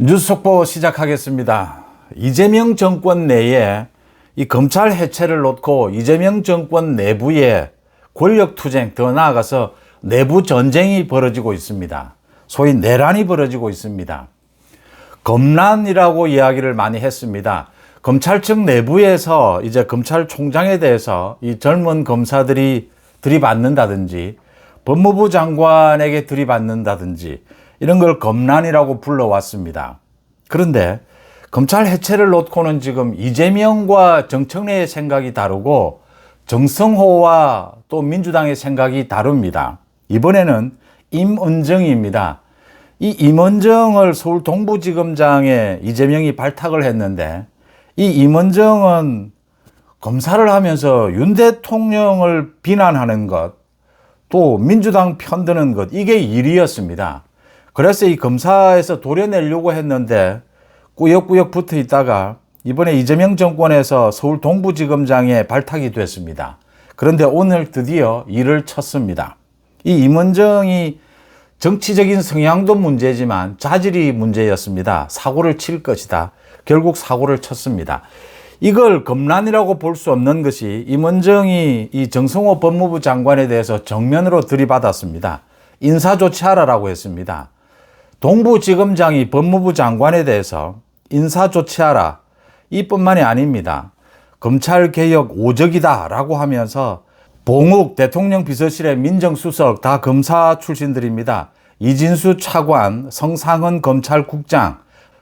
뉴스 속보 시작하겠습니다. 이재명 정권 내에 이 검찰 해체를 놓고 이재명 정권 내부에 권력 투쟁, 더 나아가서 내부 전쟁이 벌어지고 있습니다. 소위 내란이 벌어지고 있습니다. 검란이라고 이야기를 많이 했습니다. 검찰청 내부에서 이제 검찰총장에 대해서 이 젊은 검사들이 들이받는다든지 법무부 장관에게 들이받는다든지 이런 걸 검란이라고 불러왔습니다. 그런데 검찰 해체를 놓고는 지금 이재명과 정청래의 생각이 다르고 정성호와 또 민주당의 생각이 다릅니다. 이번에는 임은정입니다. 이 임원정을 서울 동부지검장에 이재명이 발탁을 했는데 이 임원정은 검사를 하면서 윤 대통령을 비난하는 것, 또 민주당 편드는 것, 이게 일이었습니다. 그래서 이 검사에서 도려내려고 했는데 꾸역꾸역 붙어 있다가 이번에 이재명 정권에서 서울 동부지검장에 발탁이 됐습니다. 그런데 오늘 드디어 일을 쳤습니다. 이 임원정이 정치적인 성향도 문제지만 자질이 문제였습니다. 사고를 칠 것이다. 결국 사고를 쳤습니다. 이걸 검란이라고 볼 수 없는 것이 임원정이 이 정성호 법무부 장관에 대해서 정면으로 들이받았습니다. 인사조치하라라고 했습니다. 동부지검장이 법무부 장관에 대해서 인사조치하라. 이뿐만이 아닙니다. 검찰개혁 오적이다 라고 하면서 봉욱 대통령 비서실의 민정수석 다 검사 출신들입니다. 이진수 차관, 성상은 검찰국장,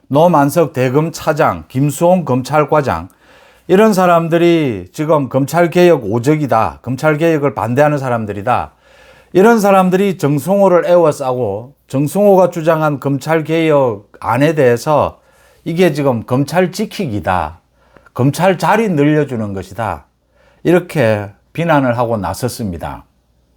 노만석 대검 차장, 김수홍 검찰과장 이런 사람들이 지금 검찰개혁 오적이다. 검찰개혁을 반대하는 사람들이다. 이런 사람들이 정성호를 애워싸고 정성호가 주장한 검찰 개혁 안에 대해서 이게 지금 검찰 지키기다. 검찰 자리 늘려주는 것이다. 이렇게 비난을 하고 나섰습니다.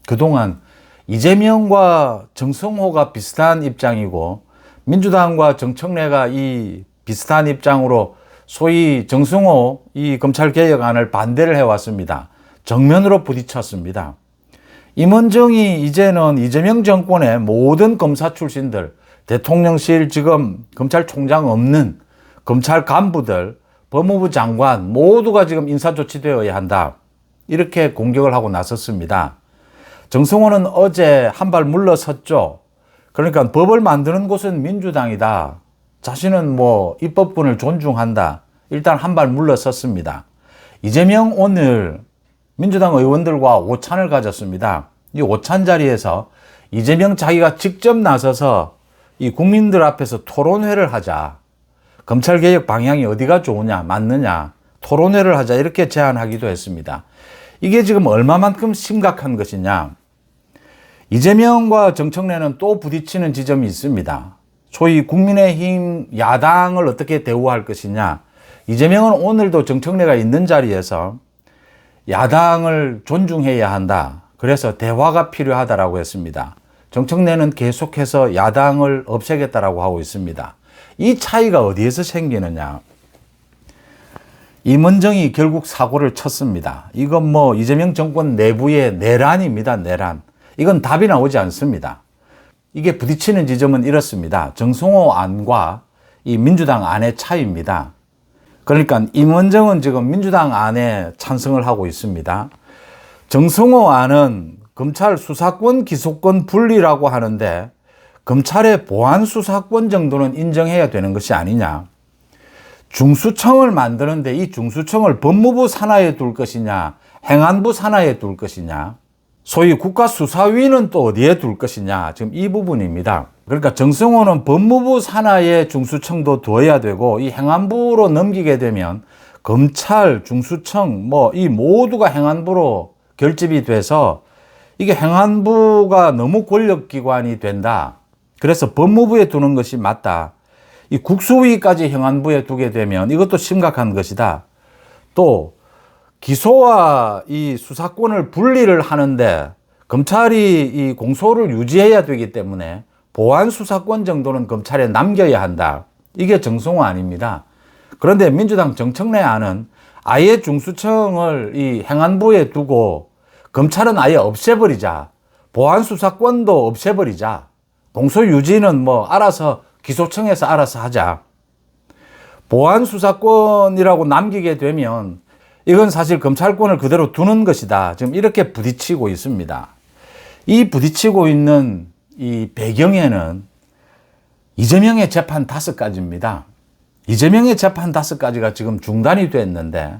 그동안 이재명과 정성호가 비슷한 입장이고 민주당과 정청래가 이 비슷한 입장으로 소위 정성호 이 검찰개혁안을 반대를 해왔습니다. 정면으로 부딪혔습니다. 임원정이 이제는 이재명 정권의 모든 검사 출신들, 대통령실 지금 검찰총장 없는 검찰 간부들, 법무부 장관 모두가 지금 인사조치되어야 한다. 이렇게 공격을 하고 나섰습니다. 정성호는 어제 한 발 물러섰죠. 그러니까 법을 만드는 곳은 민주당이다. 자신은 뭐 입법권을 존중한다. 일단 한 발 물러섰습니다. 이재명 오늘 민주당 의원들과 오찬을 가졌습니다. 이 오찬 자리에서 이재명 자기가 직접 나서서 이 국민들 앞에서 토론회를 하자. 검찰개혁 방향이 어디가 좋으냐, 맞느냐, 토론회를 하자. 이렇게 제안하기도 했습니다. 이게 지금 얼마만큼 심각한 것이냐. 이재명과 정청래는 또 부딪히는 지점이 있습니다. 소위 국민의힘 야당을 어떻게 대우할 것이냐. 이재명은 오늘도 정청래가 있는 자리에서 야당을 존중해야 한다. 그래서 대화가 필요하다라고 했습니다. 정청래는 계속해서 야당을 없애겠다라고 하고 있습니다. 이 차이가 어디에서 생기느냐? 임원정이 결국 사고를 쳤습니다. 이건 뭐 이재명 정권 내부의 내란입니다. 내란. 이건 답이 나오지 않습니다. 이게 부딪히는 지점은 이렇습니다. 정성호 안과 이 민주당 안의 차이입니다. 그러니까 임원정은 지금 민주당 안에 찬성을 하고 있습니다. 정성호 안은 검찰 수사권 기소권 분리라고 하는데 검찰의 보안 수사권 정도는 인정해야 되는 것이 아니냐. 중수청을 만드는데 이 중수청을 법무부 산하에 둘 것이냐, 행안부 산하에 둘 것이냐, 소위 국가수사위는 또 어디에 둘 것이냐, 지금 이 부분입니다. 그러니까 정성호는 법무부 산하에 중수청도 둬야 되고 이 행안부로 넘기게 되면 검찰, 중수청 뭐 이 모두가 행안부로 결집이 돼서 이게 행안부가 너무 권력기관이 된다. 그래서 법무부에 두는 것이 맞다. 이 국수위까지 행안부에 두게 되면 이것도 심각한 것이다. 또 기소와 이 수사권을 분리를 하는데 검찰이 이 공소를 유지해야 되기 때문에 보안 수사권 정도는 검찰에 남겨야 한다. 이게 정성호 아닙니다. 그런데 민주당 정청래 안은 아예 중수청을 이 행안부에 두고 검찰은 아예 없애버리자. 보안 수사권도 없애버리자. 공소 유지는 뭐 알아서 기소청에서 알아서 하자. 보안 수사권이라고 남기게 되면 이건 사실 검찰권을 그대로 두는 것이다. 지금 이렇게 부딪히고 있습니다. 이 부딪히고 있는 이 배경에는 이재명의 재판 다섯 가지입니다. 이재명의 재판 다섯 가지가 지금 중단이 됐는데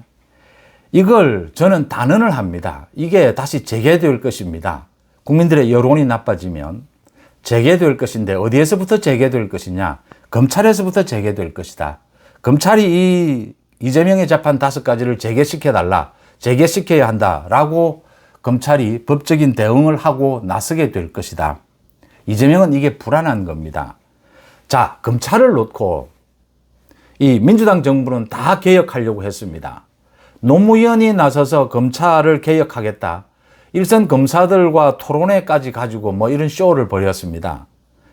이걸 저는 단언을 합니다. 이게 다시 재개될 것입니다. 국민들의 여론이 나빠지면 재개될 것인데 어디에서부터 재개될 것이냐? 검찰에서부터 재개될 것이다. 검찰이 이 이재명의 재판 다섯 가지를 재개시켜 달라, 재개시켜야 한다라고 검찰이 법적인 대응을 하고 나서게 될 것이다. 이재명은 이게 불안한 겁니다. 자, 검찰을 놓고 이 민주당 정부는 다 개혁하려고 했습니다. 노무현이 나서서 검찰을 개혁하겠다. 일선 검사들과 토론회까지 가지고 뭐 이런 쇼를 벌였습니다.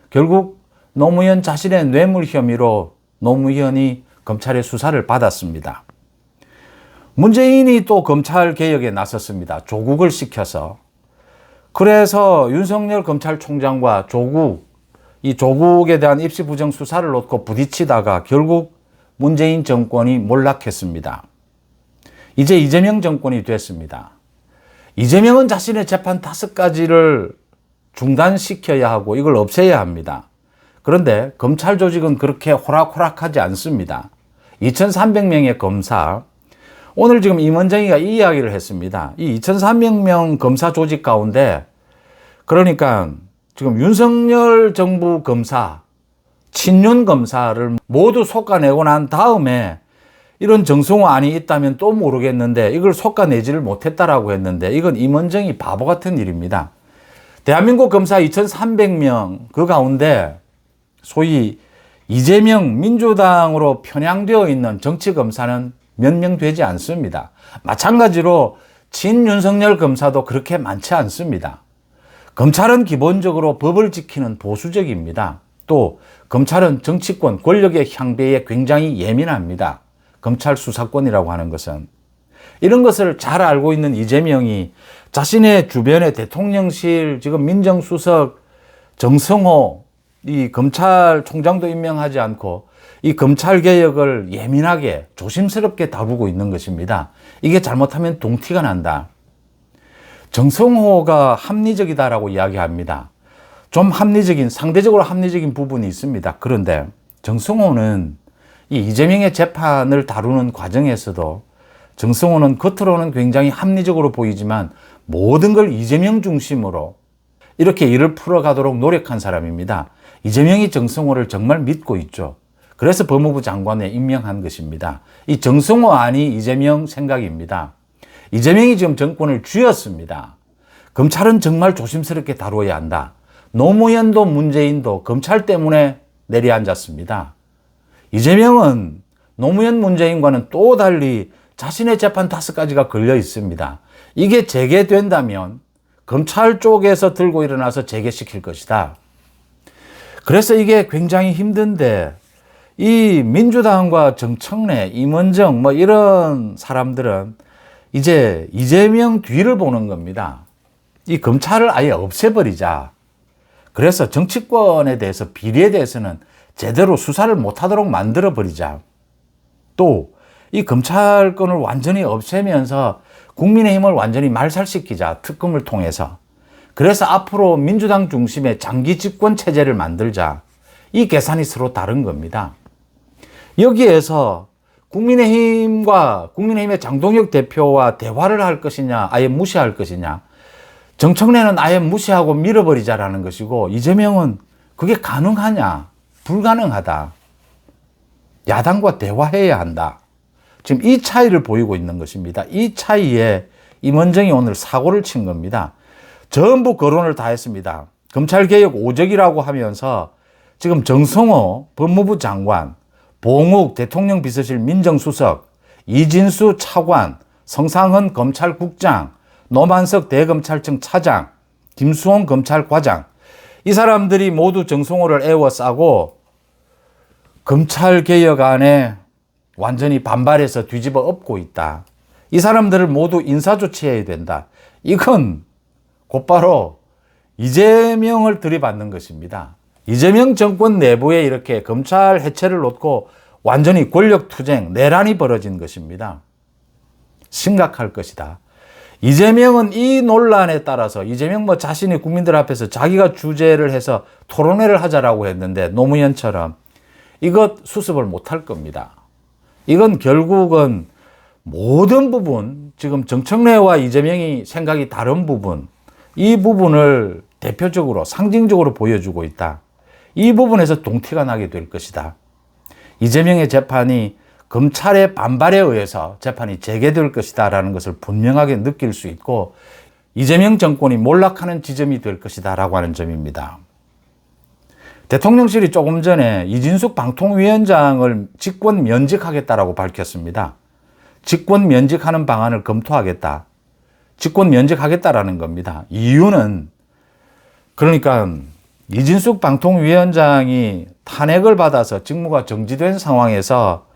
결국 노무현 자신의 뇌물 혐의로 노무현이 검찰의 수사를 받았습니다. 문재인이 또 검찰 개혁에 나섰습니다. 조국을 시켜서. 그래서 윤석열 검찰총장과 조국, 이 조국에 대한 입시 부정 수사를 놓고 부딪히다가 결국 문재인 정권이 몰락했습니다. 이제 이재명 정권이 됐습니다. 이재명은 자신의 재판 다섯 가지를 중단시켜야 하고 이걸 없애야 합니다. 그런데 검찰 조직은 그렇게 호락호락하지 않습니다. 2,300명의 검사, 오늘 지금 임원정이가 이 이야기를 했습니다. 이 2,300명 검사 조직 가운데 그러니까 지금 윤석열 정부 검사, 친윤 검사를 모두 솎아내고 난 다음에 이런 정성호 안이 있다면 또 모르겠는데 이걸 솎아내지를 못했다라고 했는데 이건 임원정이 바보 같은 일입니다. 대한민국 검사 2,300명 그 가운데 소위 이재명 민주당으로 편향되어 있는 정치 검사는 몇명 되지 않습니다. 마찬가지로 친윤석열 검사도 그렇게 많지 않습니다. 검찰은 기본적으로 법을 지키는 보수적입니다. 또 검찰은 정치권 권력의 향배에 굉장히 예민합니다. 검찰 수사권이라고 하는 것은 이런 것을 잘 알고 있는 이재명이 자신의 주변에 대통령실 지금 민정수석 정성호 이 검찰총장도 임명하지 않고 이 검찰 개혁을 예민하게 조심스럽게 다루고 있는 것입니다. 이게 잘못하면 동티가 난다. 정성호가 합리적이다라고 이야기합니다. 좀 합리적인, 상대적으로 합리적인 부분이 있습니다. 그런데 정성호는 이 이재명의 재판을 다루는 과정에서도 정성호는 겉으로는 굉장히 합리적으로 보이지만 모든 걸 이재명 중심으로 이렇게 일을 풀어가도록 노력한 사람입니다. 이재명이 정성호를 정말 믿고 있죠. 그래서 법무부 장관에 임명한 것입니다. 이 정성호 안이 이재명 생각입니다. 이재명이 지금 정권을 쥐었습니다. 검찰은 정말 조심스럽게 다루어야 한다. 노무현도 문재인도 검찰 때문에 내려앉았습니다. 이재명은 노무현 문재인과는 또 달리 자신의 재판 다섯 가지가 걸려 있습니다. 이게 재개된다면 검찰 쪽에서 들고 일어나서 재개시킬 것이다. 그래서 이게 굉장히 힘든데 이 민주당과 정청래, 임원정 뭐 이런 사람들은 이제 이재명 뒤를 보는 겁니다. 이 검찰을 아예 없애버리자. 그래서 정치권에 대해서 비리에 대해서는 제대로 수사를 못하도록 만들어 버리자. 또 이 검찰권을 완전히 없애면서 국민의힘을 완전히 말살시키자. 특검을 통해서. 그래서 앞으로 민주당 중심의 장기 집권 체제를 만들자. 이 계산이 서로 다른 겁니다. 여기에서 국민의힘과 국민의힘의 장동혁 대표와 대화를 할 것이냐, 아예 무시할 것이냐. 정청래는 아예 무시하고 밀어버리자라는 것이고, 이재명은 그게 가능하냐? 불가능하다. 야당과 대화해야 한다. 지금 이 차이를 보이고 있는 것입니다. 이 차이에 임원정이 오늘 사고를 친 겁니다. 전부 거론을 다 했습니다. 검찰개혁 오적이라고 하면서 지금 정성호 법무부 장관, 봉욱 대통령 비서실 민정수석, 이진수 차관, 성상헌 검찰국장, 노만석 대검찰청 차장, 김수홍 검찰과장, 이 사람들이 모두 정성호를 애워싸고 검찰 개혁안에 완전히 반발해서 뒤집어 엎고 있다. 이 사람들을 모두 인사 조치해야 된다. 이건 곧바로 이재명을 들이받는 것입니다. 이재명 정권 내부에 이렇게 검찰 해체를 놓고 완전히 권력 투쟁, 내란이 벌어진 것입니다. 심각할 것이다. 이재명은 이 논란에 따라서 이재명 뭐 자신이 국민들 앞에서 자기가 주제를 해서 토론회를 하자라고 했는데 노무현처럼 이것 수습을 못할 겁니다. 이건 결국은 모든 부분, 지금 정청래와 이재명이 생각이 다른 부분, 이 부분을 대표적으로 상징적으로 보여주고 있다. 이 부분에서 동티가 나게 될 것이다. 이재명의 재판이 검찰의 반발에 의해서 재판이 재개될 것이다 라는 것을 분명하게 느낄 수 있고 이재명 정권이 몰락하는 지점이 될 것이다 라고 하는 점입니다. 대통령실이 조금 전에 이진숙 방통위원장을 직권 면직하겠다라고 밝혔습니다. 직권 면직하는 방안을 검토하겠다. 직권 면직하겠다라는 겁니다. 이유는 그러니까 이진숙 방통위원장이 탄핵을 받아서 직무가 정지된 상황에서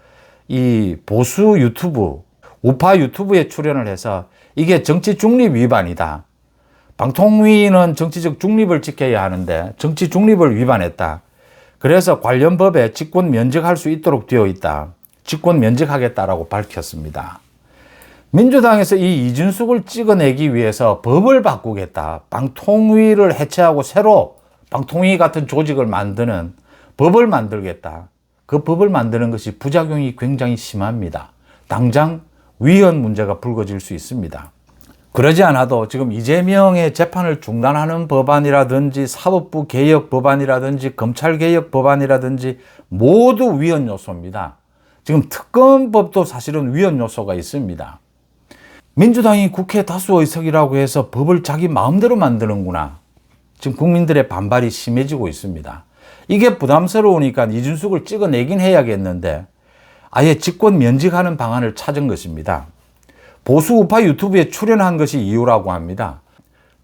이 보수 유튜브, 우파 유튜브에 출연을 해서 이게 정치 중립 위반이다. 방통위는 정치적 중립을 지켜야 하는데 정치 중립을 위반했다. 그래서 관련 법에 직권 면직할 수 있도록 되어 있다. 직권 면직하겠다라고 밝혔습니다. 민주당에서 이 이준숙을 찍어내기 위해서 법을 바꾸겠다. 방통위를 해체하고 새로 방통위 같은 조직을 만드는 법을 만들겠다. 그 법을 만드는 것이 부작용이 굉장히 심합니다. 당장 위헌 문제가 불거질 수 있습니다. 그러지 않아도 지금 이재명의 재판을 중단하는 법안이라든지 사법부 개혁 법안이라든지 검찰 개혁 법안이라든지 모두 위헌 요소입니다. 지금 특검법도 사실은 위헌 요소가 있습니다. 민주당이 국회 다수 의석이라고 해서 법을 자기 마음대로 만드는구나. 지금 국민들의 반발이 심해지고 있습니다. 이게 부담스러우니까 이준숙을 찍어내긴 해야겠는데 아예 직권 면직하는 방안을 찾은 것입니다. 보수 우파 유튜브에 출연한 것이 이유라고 합니다.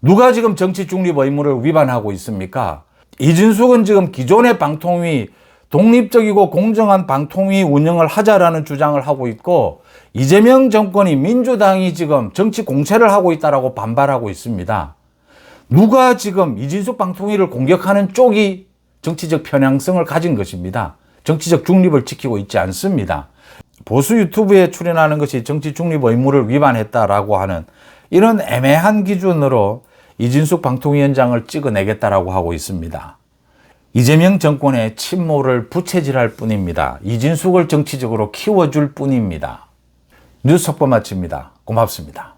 누가 지금 정치 중립 의무를 위반하고 있습니까? 이준숙은 지금 기존의 방통위 독립적이고 공정한 방통위 운영을 하자라는 주장을 하고 있고 이재명 정권이 민주당이 지금 정치 공세를 하고 있다라고 반발하고 있습니다. 누가 지금 이진숙 방통위를 공격하는 쪽이 정치적 편향성을 가진 것입니다. 정치적 중립을 지키고 있지 않습니다. 보수 유튜브에 출연하는 것이 정치 중립 의무를 위반했다라고 하는 이런 애매한 기준으로 이진숙 방통위원장을 찍어내겠다라고 하고 있습니다. 이재명 정권의 침몰을 부채질할 뿐입니다. 이진숙을 정치적으로 키워줄 뿐입니다. 뉴스 속보 마칩니다. 고맙습니다.